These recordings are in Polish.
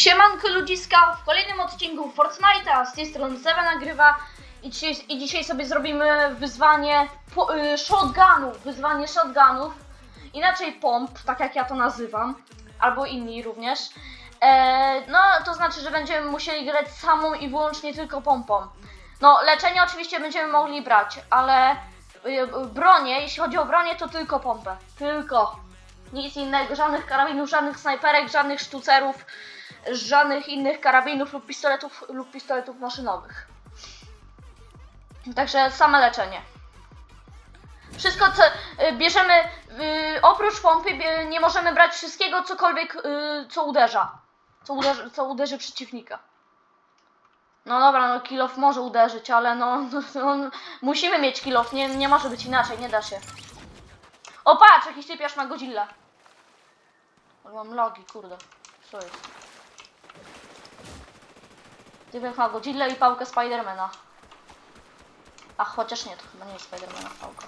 Siemanko ludziska, w kolejnym odcinku Fortnite'a z tej strony Seven nagrywa i dzisiaj, i dzisiaj sobie zrobimy wyzwanie po, y, shotgunów, wyzwanie shotgunów, inaczej pomp, tak jak ja to nazywam, albo inni również. E, no to znaczy, że będziemy musieli grać samą i wyłącznie tylko pompą. No leczenie oczywiście będziemy mogli brać, ale y, bronię, jeśli chodzi o bronię, to tylko pompę, tylko. Nic innego, żadnych karabinów, żadnych snajperek, żadnych sztucerów, żadnych innych karabinów lub pistoletów lub pistoletów maszynowych. Także same leczenie. Wszystko co y, bierzemy y, oprócz pompy nie możemy brać wszystkiego cokolwiek y, co uderza. Co uderzy, co uderzy przeciwnika. No dobra, no kilof może uderzyć, ale no, no, no musimy mieć kilof, nie, nie może być inaczej, nie da się. O patrz, jakiś typiarz ma Godzilla. Mam logi, kurde. Co jest? Typiarz ma Godzilla i pałkę Spidermana. A chociaż nie, to chyba nie jest Spidermana pałka.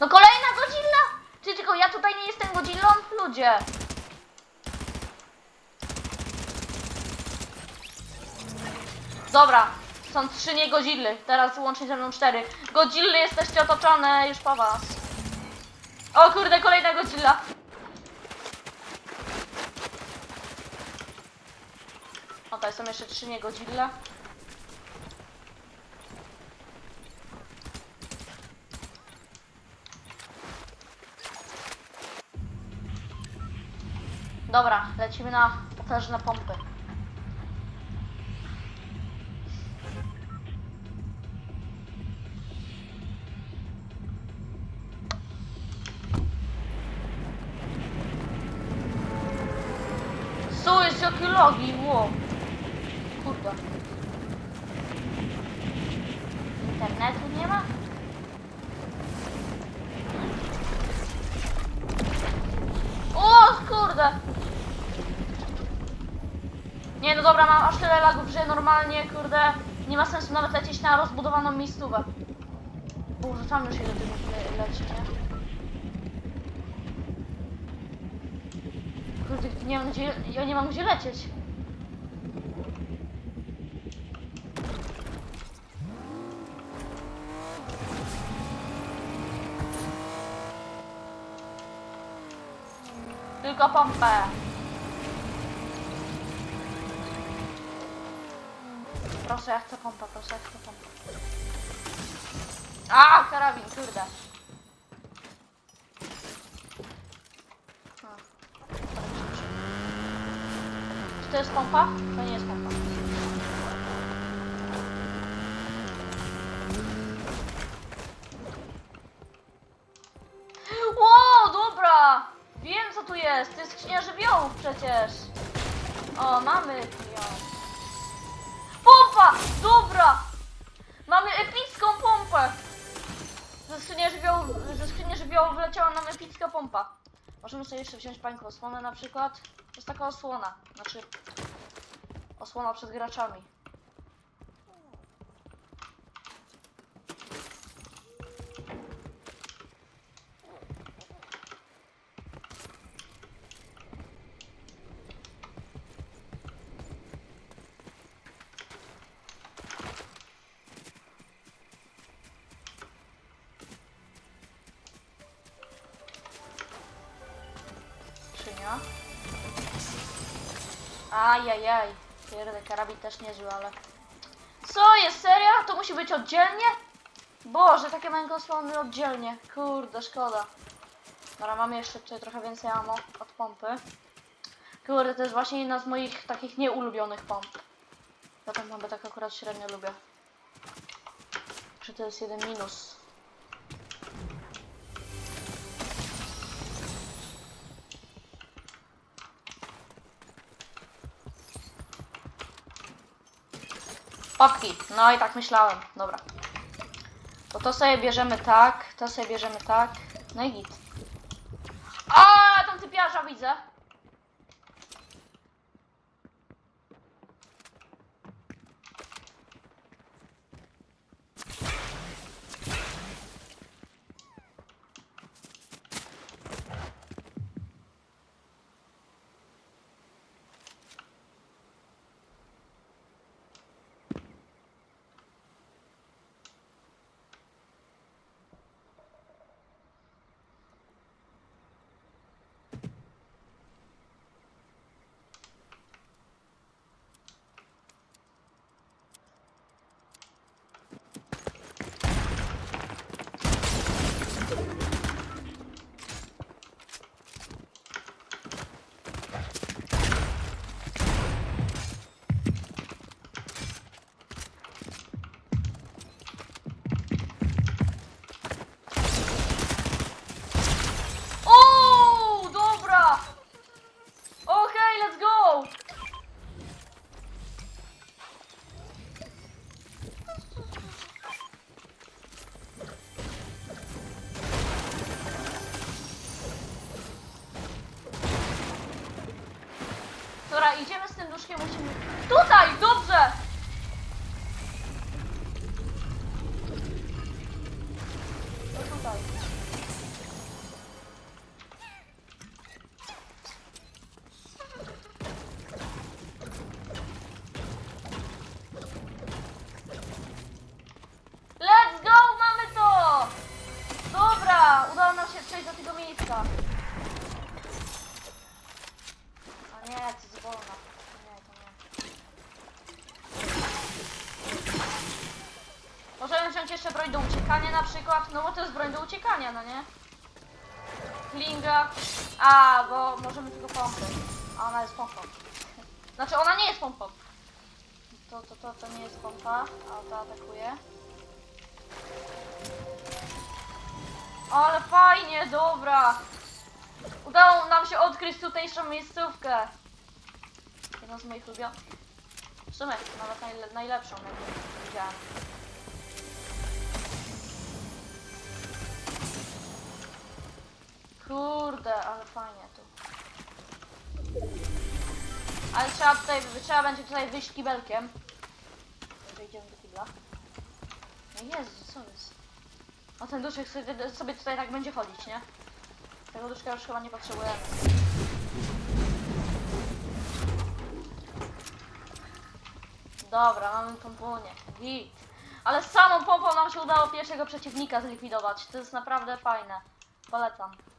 No kolejna Godzilla! Czy tylko ja tutaj nie jestem Godzillą? Ludzie! Dobra, są trzy nie Godzilly, teraz łącznie ze mną cztery. Godzilly jesteście otoczone już po was. O kurde, kolejna Godzilla. O, tutaj są jeszcze trzy nie Godzilla. Dobra, lecimy na potężne pompy. Co jest jakie logi? Kurde. Internetu nie ma? O kurde. Nie no dobra, mam aż tyle lagów, że normalnie kurde nie ma sensu nawet lecieć na rozbudowaną miejscówę. Boże, tam już ile tych le leci, nie? Kurde, nie mam gdzie, ja nie mam gdzie lecieć. Tylko pompę. Proszę, ja chcę pompę, proszę, ja chcę pompę. A, karabin, kurde. A. Czy to jest pompa? To nie jest pompa. Skrzynia żywiołów przecież. O, mamy ją. Pompa! Dobra! Mamy epicką pompę! Ze skrzyni żywiołów, ze żywiołów wleciała nam epicka pompa. Możemy sobie jeszcze wziąć pańką osłonę na przykład. To jest taka osłona. Znaczy... Osłona przed graczami. Ajajaj. Pierdolę, karabin też niezły, ale... Co jest, serio? To musi być oddzielnie? Boże, takie małe osłony oddzielnie. Kurde, szkoda. Dobra, mamy jeszcze tutaj trochę więcej ammo od pompy. Kurde, to jest właśnie jedna z moich takich nieulubionych pomp. Ja tę pompę tak akurat średnio lubię. Czy to jest jeden minus? Papki. No i tak myślałem. Dobra. To to sobie bierzemy tak, to sobie bierzemy tak. No i git. A, tam typiarza widzę. Musimy... Tutaj, dobrze! To tutaj. Let's go, mamy to! Dobra, udało nam się przejść do tego miejsca. Przykład, no bo to jest broń do uciekania, no nie? Klinga. A, bo możemy tylko pompę. A ona jest pompą. Znaczy ona nie jest pompą. To, to, to, to nie jest pompa, a to atakuje. Ale fajnie, dobra. Udało nam się odkryć tutejszą miejscówkę. Jedną z moich ulubionych. W sumie nawet najle najlepszą, jaką widziałem. Kurde, ale fajnie tu. Ale trzeba tutaj, trzeba będzie tutaj wyjść kibelkiem. Może idziemy do kibla. No Jezu, co jest? A ten duszek sobie, sobie tutaj tak będzie chodzić, nie? Tego duszka już chyba nie potrzebujemy. Dobra, mamy pomponię. Git. Ale z samą pompą nam się udało pierwszego przeciwnika zlikwidować. To jest naprawdę fajne. Polecam.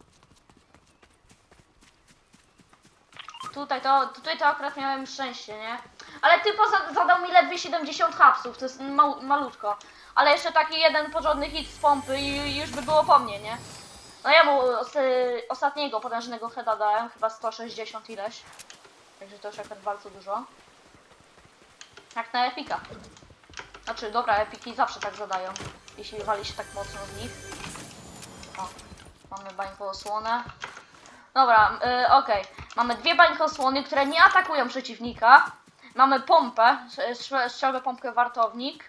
Tutaj to, tutaj to akurat miałem szczęście, nie? Ale typo za- zadał mi ledwie 70 hapsów, to jest malutko. Ale jeszcze taki jeden porządny hit z pompy i już by było po mnie, nie? No ja mu os ostatniego potężnego heada dałem, chyba 160 ileś. Także to już akurat bardzo dużo. Jak na epika. Znaczy, dobra, epiki zawsze tak zadają, jeśli wali się tak mocno z nich. O, mamy bańkę osłonę. Dobra, y, okej. Mamy dwie bańkosłony, które nie atakują przeciwnika. Mamy pompę, strze- strzelbę pompkę wartownik.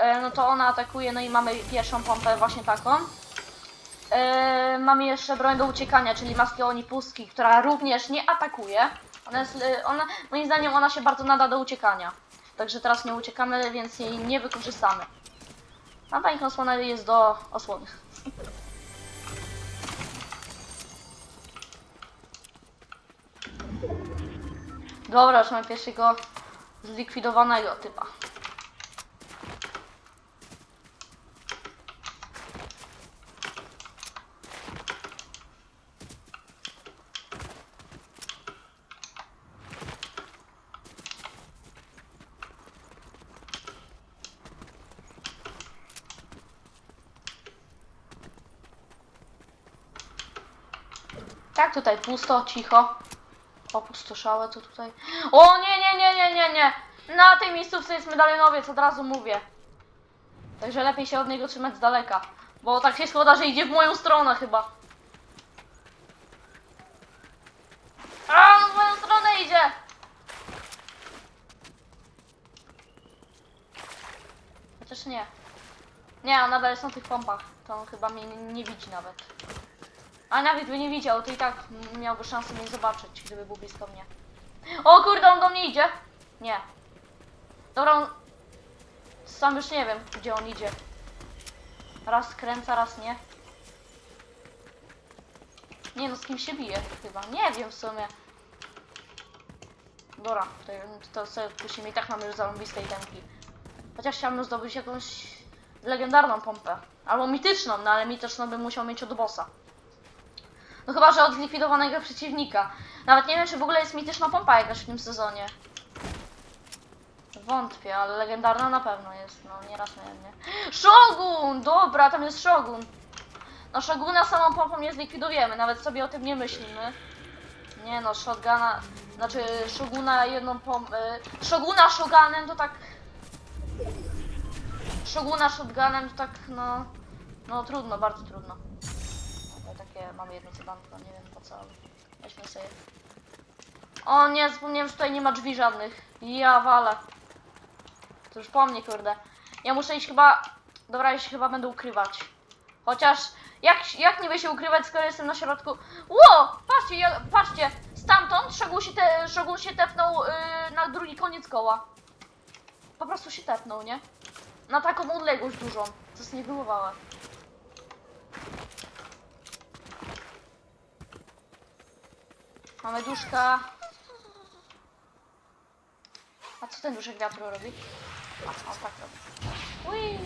Y, no to ona atakuje, no i mamy pierwszą pompę właśnie taką. Y, mamy jeszcze broń do uciekania, czyli maskę onipustki, która również nie atakuje. Ona jest, y, ona, moim zdaniem ona się bardzo nada do uciekania. Także teraz nie uciekamy, więc jej nie wykorzystamy. A bańkosłona jest do osłony. Dobra, już mamy pierwszego zlikwidowanego typa. Tak, tutaj pusto, cicho. Opustoszałe to tutaj. O nie, nie, nie, nie, nie, nie. Na tej miejscówce jest medalionowiec, od razu mówię. Także lepiej się od niego trzymać z daleka. Bo tak się składa, że idzie w moją stronę chyba. A, on w moją stronę idzie! Chociaż nie. Nie, on nadal jest na tych pompach. To on chyba mnie nie, nie widzi nawet. A nawet by nie widział, to i tak miałby szansę mnie zobaczyć, gdyby był blisko mnie. O kurde, on do mnie idzie! Nie. Dobra, on... Sam już nie wiem, gdzie on idzie. Raz skręca, raz nie. Nie no, z kim się bije chyba. Nie wiem w sumie. Dobra, to, to sobie puścimy i tak mamy już zarąbiste itemki. Chociaż chciałbym zdobyć jakąś legendarną pompę. Albo mityczną, no ale mityczną bym musiał mieć od bossa. No chyba, że od zlikwidowanego przeciwnika. Nawet nie wiem, czy w ogóle jest mityczna pompa jakaś w tym sezonie. Wątpię, ale legendarna na pewno jest. No, nieraz miałem, nie? Shogun! Dobra, tam jest Shogun. No, Shoguna samą pompą nie zlikwidujemy, nawet sobie o tym nie myślimy. Nie no, Shotguna... Znaczy, Shoguna jedną pompę... Shoguna Shogunem to tak... Shoguna Shotgunem to tak, no... No, trudno, bardzo trudno. Mamy jedno zadanko, nie wiem po co, weźmy sobie. O nie, zapomniałem, że tutaj nie ma drzwi żadnych. Ja walę. To już po mnie, kurde. Ja muszę iść chyba... Dobra, ja się chyba będę ukrywać. Chociaż, jak, jak niby się ukrywać, skoro jestem na środku... Ło! Patrzcie, ja, patrzcie! Stamtąd Szogun się, te, Szogun się tepnął yy, na drugi koniec koła. Po prostu się tepnął, nie? Na taką odległość dużą. To jest niebywałe. Mamy duszka. A co ten duszek wiatru robi? A, on tak robi. Ui.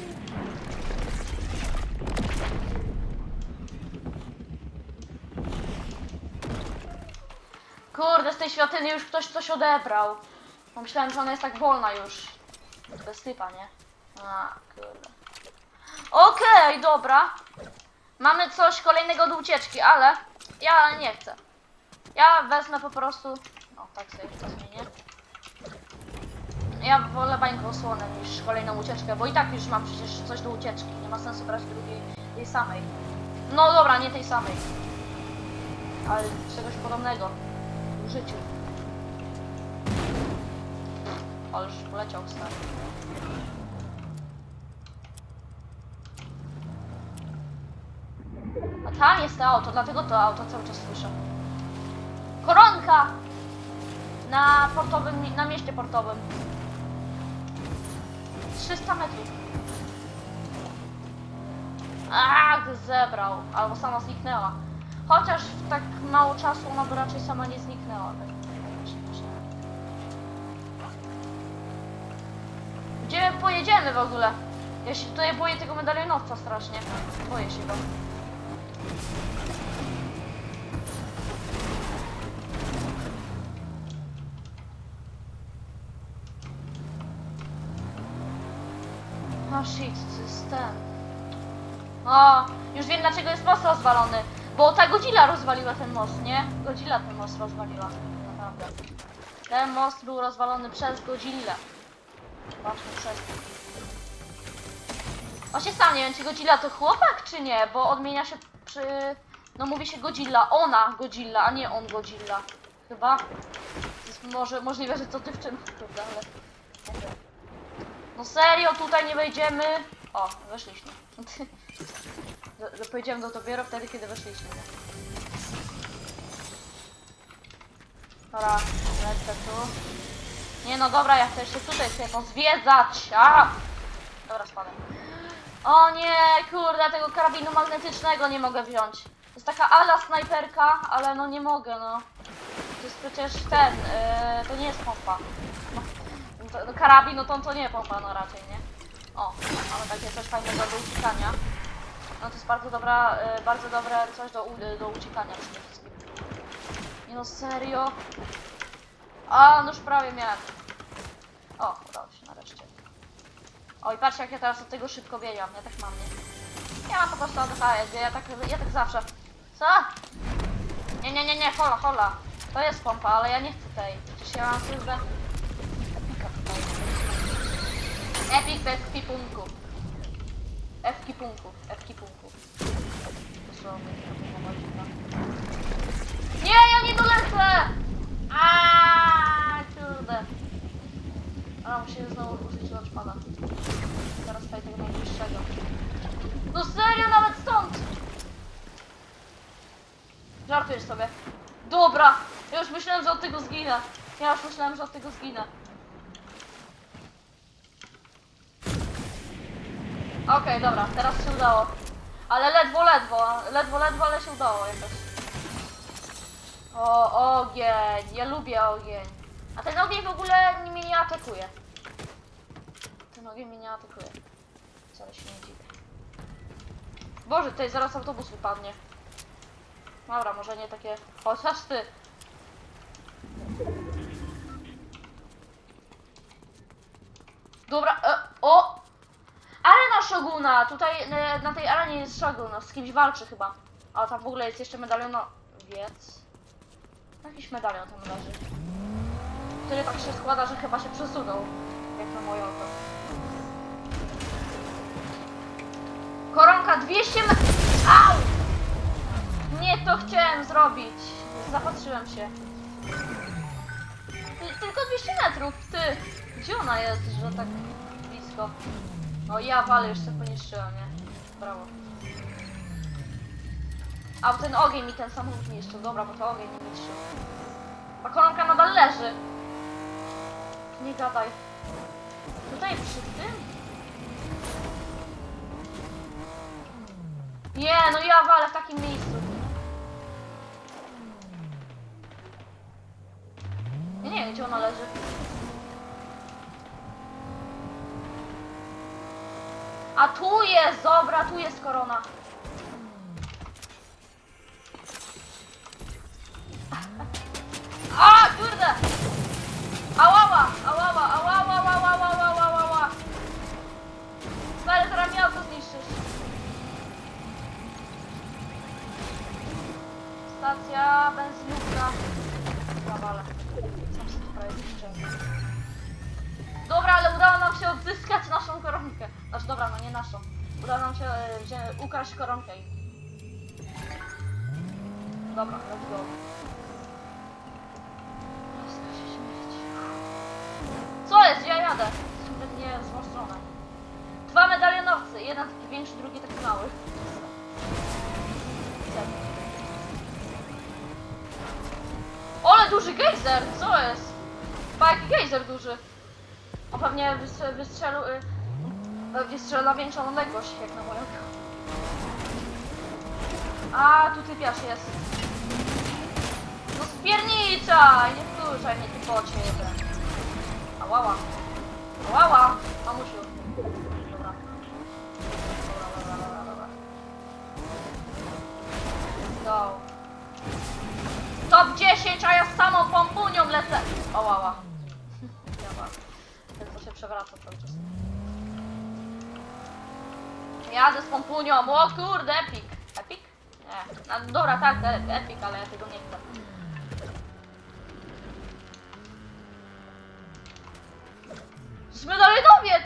Kurde, z tej świątyni już ktoś coś odebrał. Pomyślałem, że ona jest tak wolna już. Bez typa, nie? A, kurde. Okej, dobra. Mamy coś kolejnego do ucieczki, ale ja nie chcę. Ja wezmę po prostu... O, tak sobie to zmienię. Ja wolę bańkę osłonę niż kolejną ucieczkę, bo i tak już mam przecież coś do ucieczki. Nie ma sensu brać drugiej, tej samej. No dobra, nie tej samej. Ale czegoś podobnego w życiu. Już poleciał stary. A tam jest to auto, dlatego to auto cały czas słyszę. Koronka! Na portowym, na mieście portowym. 300 metrów. A, zebrał. Albo sama zniknęła. Chociaż w tak mało czasu ona by raczej sama nie zniknęła. Gdzie my pojedziemy w ogóle? Ja się tutaj boję tego medalionowca strasznie. Boję się go. Shit, to jest ten. O, już wiem dlaczego jest most rozwalony. Bo ta Godzilla rozwaliła ten most, nie? Godzilla ten most rozwaliła. Naprawdę. Ten most był rozwalony przez Godzilla. Właśnie przez. Właśnie sam nie wiem, czy Godzilla to chłopak, czy nie, bo odmienia się przy... No mówi się Godzilla, ona Godzilla, a nie on Godzilla. Chyba. Jest może, możliwe, że to dziewczyna, prawda, ale... wiem. No serio, tutaj nie wejdziemy. O, weszliśmy. Do- do- dopiero wtedy, kiedy weszliśmy. Dobra, lecę tu. Nie no dobra, ja chcę jeszcze tutaj sobie pozwiedzać. A! Dobra, spadam. O nie, kurde, tego karabinu magnetycznego nie mogę wziąć. To jest taka ala snajperka, ale no nie mogę, no. To jest przecież ten, yy, to nie jest pompa. To, no, karabin, no to, to nie pompa, no raczej, nie? O, mamy takie coś fajnego do uciekania. No to jest bardzo dobra, y, bardzo dobre coś do, u- do uciekania przede wszystkim. Nie no, serio? A, no już prawie miałem. O, udało się nareszcie. Oj, patrz jak ja teraz od tego szybko biegam, ja tak mam, nie? Ja mam po prostu ADHD, ja tak, ja tak zawsze. Co? Nie, nie, nie, nie, hola, hola. To jest pompa, ale ja nie chcę tej. Przecież ja mam służbę epika tutaj. Epic bez kwipunku. Ewki punku, ewki punku. Dosłownie, to była godzina. Nie, ja nie dolecę! Aaaa, kurde. A, muszę znowu użyć launchpada. Teraz tutaj tego najbliższego. No serio, nawet stąd! Żartujesz sobie. Dobra, ja już myślałem, że od tego zginę. Ja już myślałem, że od tego zginę. Okej, dobra, teraz się udało. Ale ledwo, ledwo, ledwo, ledwo, ale się udało jakoś. O, ogień, ja lubię ogień. A ten ogień w ogóle mnie nie atakuje. Ten ogień mnie nie atakuje. Nie dziwię. Boże, tutaj zaraz autobus wypadnie. Dobra, może nie takie... Chociaż ty. Dobra, e, Shoguna! Tutaj e, na tej arenie jest Shogun, no, z kimś walczy chyba. A tam w ogóle jest jeszcze medalionowiec. Jakiś medalion tam leży. Który tak się składa, że chyba się przesunął. Jak na moją oko. Koronka 200 me... Au! Nie to chciałem zrobić. Zapatrzyłem się. Ty- Tylko 200 metrów, ty. Gdzie ona jest, że tak blisko? O ja walę, już sobie poniszczyłem, nie? Brawo. A ten ogień mi ten samochód niszczył, dobra, bo to ogień nie niszczył. A koronka leży. Nie gadaj. Tutaj przy tym? Nie, no ja walę w takim miejscu. Nie wiem, gdzie ona leży. A tu jest, dobra, tu jest korona. Duży gejzer! Co jest? Pa jaki gejzer duży. On pewnie wys- wystrzelił... y, Pewnie strzela na większą odległość, jak na moją. A, tu typiarz jest. No spierniczaj! Nie wkurzaj mnie, ty bocie jeden. Ałała. Ałała! Mamusiu. Dobra. Dobra, dobra, dobra, dobra. Go. Top 10, a ja z samą pompunią lecę. Ałała. Dobra. Ten co się przewraca cały czas. Jadę z pompunią. O kurde, epic. Epic? Nie. No, dobra, tak, e- epic, ale ja tego nie chcę. To medalionowiec!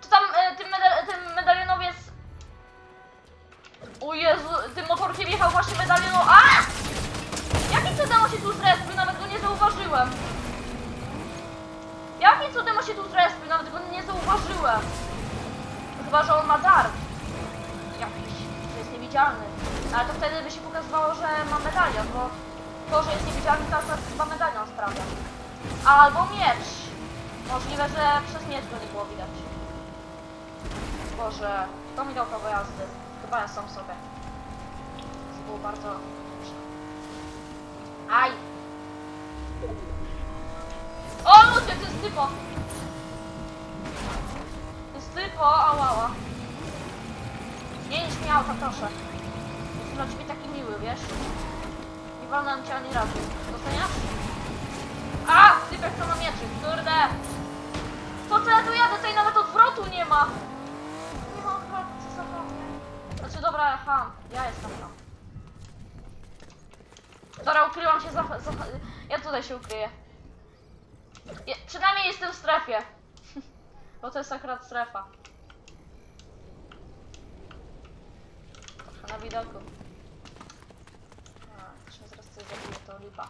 Czy tam e, ten, medal, ten medalionowiec... O Jezu, tym motorkiem jechał właśnie medalionowiec... A! Jakim cudem on się tu zrespił? Nawet go nie zauważyłem. Jakim cudem się tu zrespił? Nawet go nie zauważyłem. Chyba, że on ma dar. Jakiś, że jest niewidzialny. Ale to wtedy by się pokazywało, że ma medalion, bo to, że jest niewidzialny, to akurat chyba medalion sprawia. Albo miecz. Możliwe, że przez miecz go nie było widać. Boże, kto mi dał prawo jazdy? Chyba ja sam sobie. To było bardzo... Aj! O to jest typo! To jest typo, ałała. Nie niż mi auta, proszę. Jestem dla ciebie taki miły, wiesz? Nie wolno cię ani razu. Doceniasz? A! Typek co na mieczy, kurde! To co ja tu jadę, tutaj nawet odwrotu nie ma! Nie ma odwrotu, co za nie? Znaczy dobra, ham. Ja jestem ham. Dobra, ukryłam się za, za... Ja tutaj się ukryję. Je, przynajmniej jestem w strefie. Bo to jest akurat strefa. Trochę na widoku. A, mnie zaraz coś zabije, to lipa.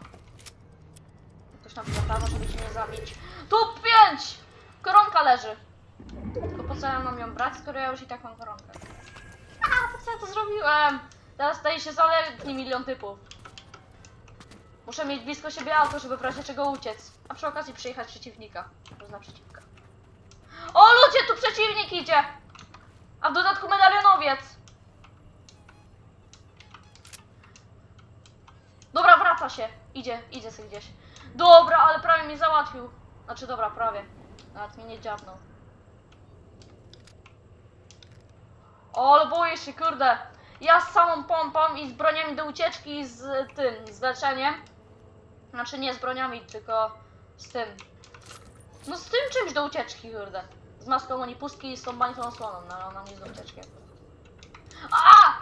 Ktoś nam na prawo, żeby się nie zabić. Tu pięć! Koronka leży. Tylko po co ja mam ją brać, skoro ja już i tak mam koronkę? A, po co ja to zrobiłem? Teraz staje się zaledwie milion typów. Muszę mieć blisko siebie auto, żeby w razie czego uciec. A przy okazji przyjechać przeciwnika. Bez naprzeciwka. O ludzie, tu przeciwnik idzie! A w dodatku medalionowiec. Dobra, wraca się. Idzie, idzie sobie gdzieś. Dobra, ale prawie mnie załatwił. Znaczy dobra, prawie. Nawet mnie nie dziabnął. O, ale boję się, kurde. Ja z samą pompą i z broniami do ucieczki i z tym, z leczeniem. Znaczy nie z broniami, tylko z tym. No z tym czymś do ucieczki, kurde. Z maską oni pustki i z tą bańką osłoną, no ale ona nie jest do ucieczki. A!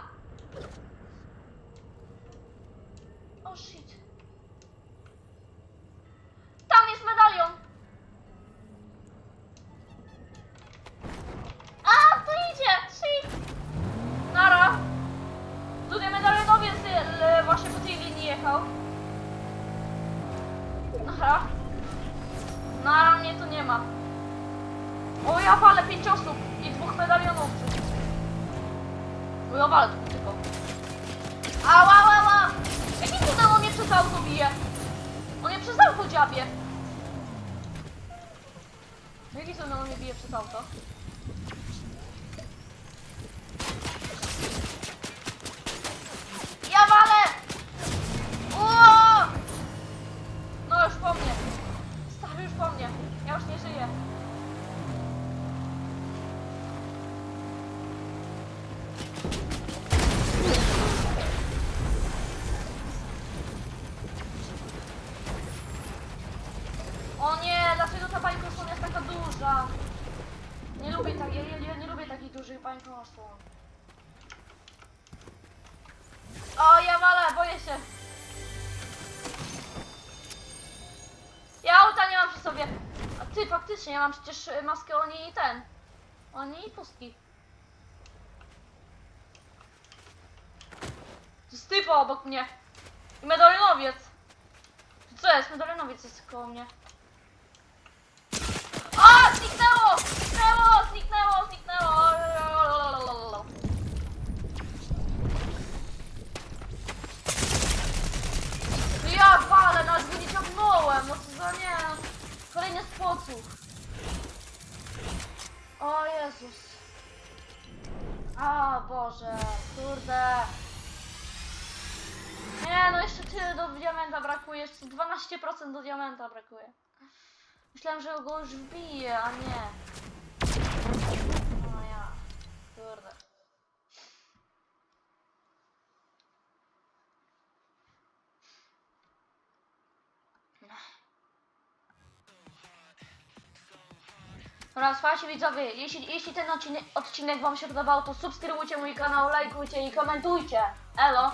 O shit. Tam jest medalion! Ma. O ja walę pięć osób i dwóch medalionowców. O ja walę tu tylko. Ała, ała, ała! Jakim cudem on mnie przez auto bije? On mnie przez auto dziabie. Jaki są na mnie bije przez auto? Ta bańkosłon jest taka duża? Nie lubię tak, ja, ja, ja nie lubię takich dużych bańkosłon. O, ja walę, boję się. Ja auta nie mam przy sobie. A ty, faktycznie, ja mam przecież y, maskę oni i ten. Oni i pustki. Jest typo obok mnie. I medalionowiec. Co jest? Medalionowiec jest koło mnie. A, zniknęło! Zniknęło, zniknęło! No Ja walę, nawet go nie ciągnąłem, no co za nie. Kolejny z poców. O Jezus. A Boże, kurde. Nie, no jeszcze tyle do diamenta brakuje, jeszcze 12% do diamenta brakuje. Myślałem, że go już wbije, a nie. Kurde. Dobra, słuchajcie widzowie, jeśli, jeśli ten odcinek, odcinek wam się podobał, to subskrybujcie mój kanał, lajkujcie i komentujcie. Elo!